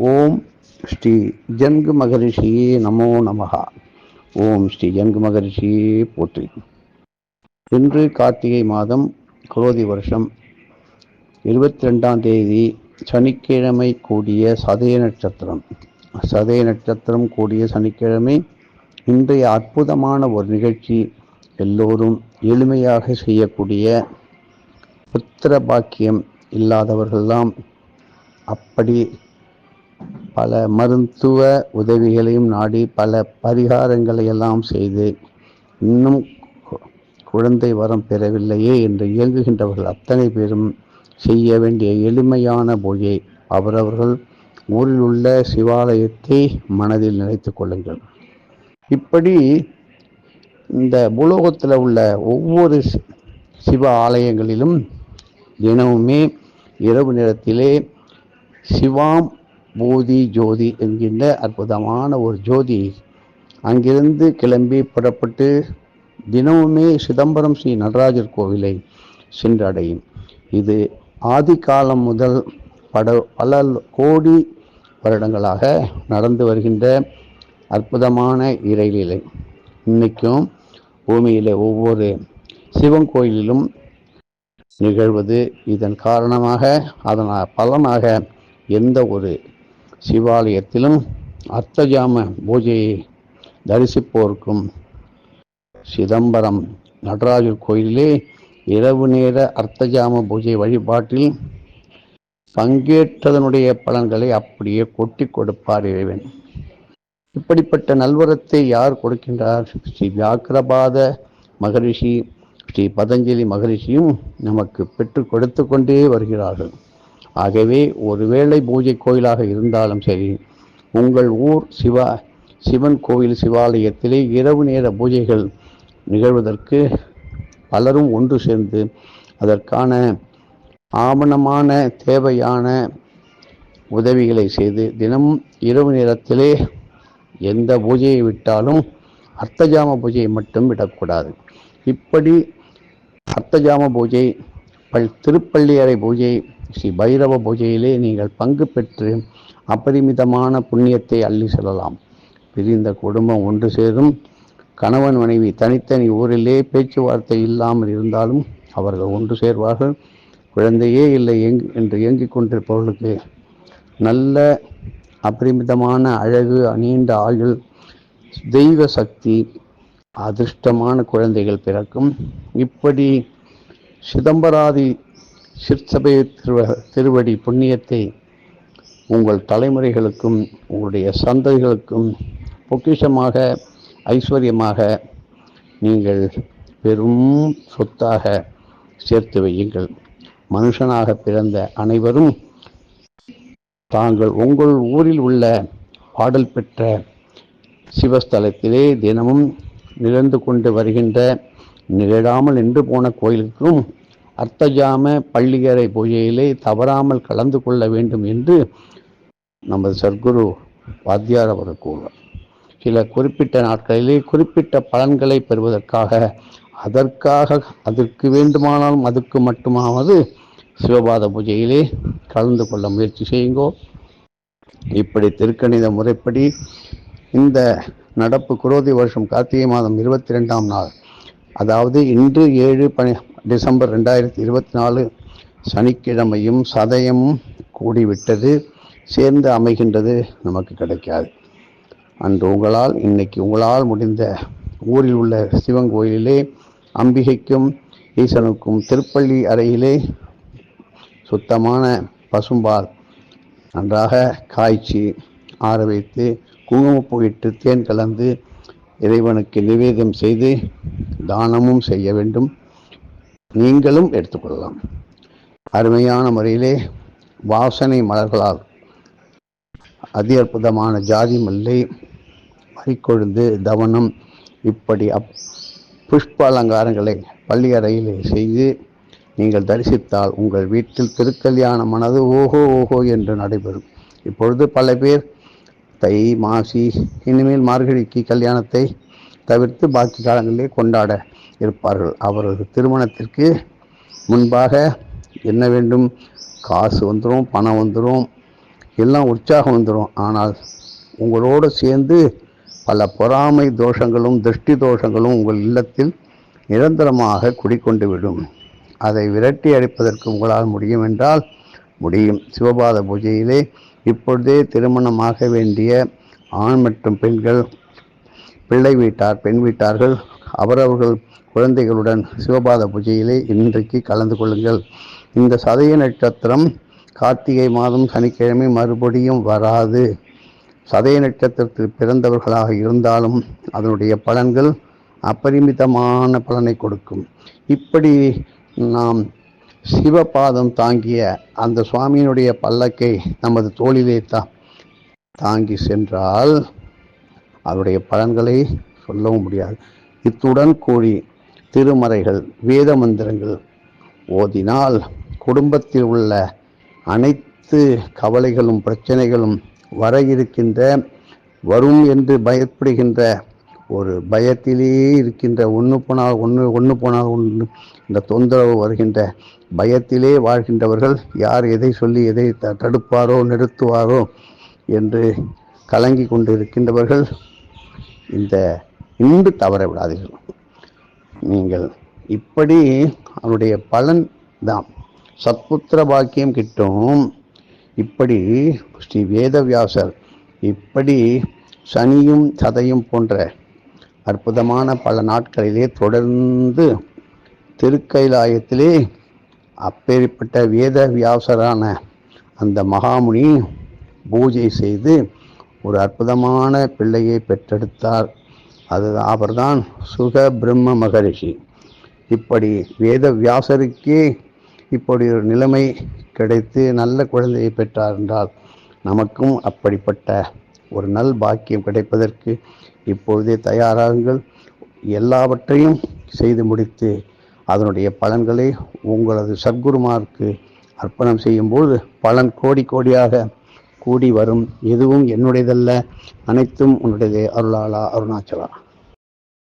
ஓம் ஸ்ரீ ஜன்கு மகரிஷியே நமோ நமகா ஓம் ஸ்ரீ ஜன்கு மகரிஷியே போற்றி. இன்று கார்த்திகை மாதம் குரோதி வருஷம். இருபத்தி ரெண்டாம் தேதி சனிக்கிழமை கூடிய சதய நட்சத்திரம். சதய நட்சத்திரம் கூடிய சனிக்கிழமை இன்றைய அற்புதமான ஒரு நிகழ்ச்சி எல்லோரும் எளிமையாக செய்யக்கூடிய புத்திர பாக்கியம் இல்லாதவர்கள்லாம் அப்படி பல மருத்துவ உதவிகளையும் நாடி பல பரிகாரங்களை எல்லாம் செய்து இன்னும் குழந்தை வரம் பெறவில்லையே என்று இயங்குகின்றவர்கள் அத்தனை பேரும் செய்ய வேண்டிய எளிமையான பூஜை அவரவர்கள் ஊரில் உள்ள சிவாலயத்தை மனதில் நினைத்து கொள்ளுங்கள். இப்படி இந்த பூலோகத்தில் உள்ள ஒவ்வொரு சி- சிவ ஆலயங்களிலும் தினமுமே இரவு நேரத்திலே சிவாம் பூதி ஜோதி என்கின்ற அற்புதமான ஒரு ஜோதி. அங்கிருந்து கிளம்பி புறப்பட்டு தினமுமே சிதம்பரம் ஸ்ரீ நடராஜர் கோவிலை சென்றடையும். இது ஆதி காலம் முதல் பட பல கோடி வருடங்களாக நடந்து வருகின்ற அற்புதமான இறைநிலை. இன்றைக்கும் பூமியில் ஒவ்வொரு சிவன் கோயிலிலும் நிகழ்வது இதன் காரணமாக அதன் பலனாக எந்த ஒரு சிவாலயத்திலும் அர்த்தஜாம பூஜையை தரிசிப்போருக்கும் சிதம்பரம் நடராஜர் கோயிலிலே இரவு நேர அர்த்தஜாம பூஜை வழிபாட்டில் பங்கேற்றதனுடைய பலன்களை அப்படியே கொட்டி கொடுப்பார் இறைவன். இப்படிப்பட்ட நல்வரத்தை யார் கொடுக்கின்றார்? ஸ்ரீ வியாக்கிரபாத மகரிஷி ஸ்ரீ பதஞ்சலி மகரிஷியும் நமக்கு பெற்று கொடுத்து கொண்டே வருகிறார்கள். ஆகவே ஒருவேளை பூஜை கோயிலாக இருந்தாலும் சரி உங்கள் ஊர் சிவா சிவன் கோயில் சிவாலயத்திலே இரவு நேர பூஜைகள் நிகழ்வதற்கு பலரும் ஒன்று சேர்ந்து அதற்கான ஆவணமான தேவையான உதவிகளை செய்து தினமும் இரவு நேரத்திலே எந்த பூஜையை விட்டாலும் அர்த்தஜாம பூஜையை மட்டும் விடக்கூடாது. இப்படி அர்த்தஜாம பூஜை பல் திருப்பள்ளியறை பூஜை ஸ்ரீ பைரவ பூஜையிலே நீங்கள் பங்கு பெற்று அபரிமிதமான புண்ணியத்தை அள்ளி செல்லலாம். பிரிந்த குடும்பம் ஒன்று சேரும். கணவன் மனைவி தனித்தனி ஊரிலே பேச்சுவார்த்தை இல்லாமல் இருந்தாலும் அவர்கள் ஒன்று சேர்வார்கள். குழந்தையே இல்லை எங் என்று ஏங்கிக் கொண்டிருப்பவர்களுக்கு நல்ல அபரிமிதமான அழகு நீண்ட ஆயுள் தெய்வ சக்தி அதிர்ஷ்டமான குழந்தைகள் பிறக்கும். இப்படி சிதம்பராதி சிற்சபை திருவ திருவடி புண்ணியத்தை உங்கள் தலைமுறைகளுக்கும் உங்களுடைய சந்ததிகளுக்கும் பொக்கிஷமாக ஐஸ்வர்யமாக நீங்கள் பெரும் சொத்தாக சேர்த்து வையுங்கள். மனுஷனாக பிறந்த அனைவரும் தாங்கள் உங்கள் ஊரில் உள்ள பாடல் பெற்ற சிவஸ்தலத்திலே தினமும் நிகழ்ந்து கொண்டு வருகின்ற நிகழாமல் நின்று போன கோயிலுக்கும் அர்த்தஜாம பள்ளியறை பூஜையிலே தவறாமல் கலந்து கொள்ள வேண்டும் என்று நமது சர்க்குரு வாத்தியார் அவர் கூறுவார். சில குறிப்பிட்ட நாட்களிலே குறிப்பிட்ட பலன்களை பெறுவதற்காக அதற்காக அதற்கு வேண்டுமானாலும் அதுக்கு மட்டுமாவது சிவபாத பூஜையிலே கலந்து கொள்ள முயற்சி செய்யுங்கோ. இப்படி திருக்கணித முறைப்படி இந்த நடப்பு குரோதி வருஷம் கார்த்திகை மாதம் இருபத்தி ரெண்டாம் நாள் அதாவது இன்று ஏழு பனி டிசம்பர் ரெண்டாயிரத்தி இருபத்தி நாலு சனிக்கிழமையும் சதயமும் கூடிவிட்டது. சேர்ந்து அமைகின்றது நமக்கு கிடைக்காது. அன்று உங்களால் இன்னைக்கு உங்களால் முடிந்த ஊரில் உள்ள சிவன் கோயிலிலே அம்பிகைக்கும் ஈசனுக்கும் திருப்பள்ளி அறையிலே சுத்தமான பசும்பால் நன்றாக காய்ச்சி ஆற வைத்து குங்குமப்பூ இட்டு தேன் கலந்து இறைவனுக்கு நிவேதம் செய்து தானமும் செய்ய வேண்டும். நீங்களும் எடுத்துக்கொள்ளலாம். அருமையான முறையிலே வாசனை மலர்களால் அதி அற்புதமான ஜாதி மல்லை மறிக்கொழுந்து தவனம் இப்படி அப் புஷ்ப அலங்காரங்களை பள்ளி அறையிலே செய்து நீங்கள் தரிசித்தால் உங்கள் வீட்டில் திருக்கல்யாணமானது ஓஹோ ஓஹோ என்று நடைபெறும். இப்பொழுது பல பேர் தை மாசி இனிமேல் மார்கழிக்கு கல்யாணத்தை தவிர்த்து பாக்கி காலங்களிலே கொண்டாட இருப்பார்கள். அவரது திருமணத்திற்கு முன்பாக என்ன வேண்டும்? காசு வந்துடும் பணம் வந்துடும் எல்லாம் உற்சாகம் வந்துடும் ஆனால் உங்களோடு சேர்ந்து பல பொறாமை தோஷங்களும் திருஷ்டி தோஷங்களும் உங்கள் இல்லத்தில் நிரந்தரமாக குடிக்கொண்டு விடும். அதை விரட்டி அடிப்பதற்கு உங்களால் முடியும் என்றால் முடியும். சிவபாத பூஜையிலே இப்பொழுதே திருமணமாக வேண்டிய ஆண் மற்றும் பெண்கள் பிள்ளை வீட்டார் பெண் வீட்டார்கள் அவரவர்கள் குழந்தைகளுடன் சிவபாத பூஜையிலே இன்றைக்கு கலந்து கொள்ளுங்கள். இந்த சதய நட்சத்திரம் கார்த்திகை மாதம் சனிக்கிழமை மறுபடியும் வராது. சதய நட்சத்திரத்தில் பிறந்தவர்களாக இருந்தாலும் அதனுடைய பலன்கள் அபரிமிதமான பலனை கொடுக்கும். இப்படி நாம் சிவபாதம் தாங்கிய அந்த சுவாமியினுடைய பல்லக்கை நமது தோளிலே தா தாங்கி சென்றால் அதனுடைய பலன்களை சொல்லவும் முடியாது. இத்துடன் கூடி திருமறைகள் வேத மந்திரங்கள் ஓதினால் குடும்பத்தில் உள்ள அனைத்து கவலைகளும் பிரச்சனைகளும் வர இருக்கின்ற வரும் என்று பயப்படுகின்ற ஒரு பயத்திலே இருக்கின்ற ஒன்று போனால் ஒன்று ஒன்று போனால் ஒன்று இந்த தொந்தரவு வருகின்ற பயத்திலே வாழ்கின்றவர்கள் யார் எதை சொல்லி எதை த- தடுப்பாரோ நிறுத்துவாரோ என்று கலங்கி கொண்டு இருக்கின்றவர்கள் இந்த இன்று தவற விடாதீர்கள். நீங்கள் இப்படி அவனுடைய பலன் தான் சத்புத்திர பாக்கியம் கிட்டும். இப்படி ஸ்ரீ வேதவியாசர் இப்படி சனியும் சதையும் போன்ற அற்புதமான பல நாட்களிலே தொடர்ந்து திருக்கைலாயத்திலே அப்பேற்பட்ட வேத வியாசரான அந்த மகாமுனி பூஜை செய்து ஒரு அற்புதமான பிள்ளையை பெற்றெடுத்தார். அது அவர்தான் சுக பிரம்ம மகரிஷி. இப்படி வேத வியாசருக்கு இப்படி ஒரு நிலைமை கிடைத்து நல்ல குழந்தையை பெற்றார் என்றால் நமக்கும் அப்படிப்பட்ட ஒரு நல் பாக்கியம் கிடைப்பதற்கு இப்பொழுதே தயாராகுங்கள். எல்லாவற்றையும் செய்து முடித்து அதனுடைய பலன்களை உங்களது சத்குருமாருக்கு அர்ப்பணம் செய்யும்போது பலன் கோடி கோடியாக கூடி வரும். எதுவும் என்னுடையதல்ல. அனைத்தும் உன்னுடையதே அருளாளா அருணாச்சலா.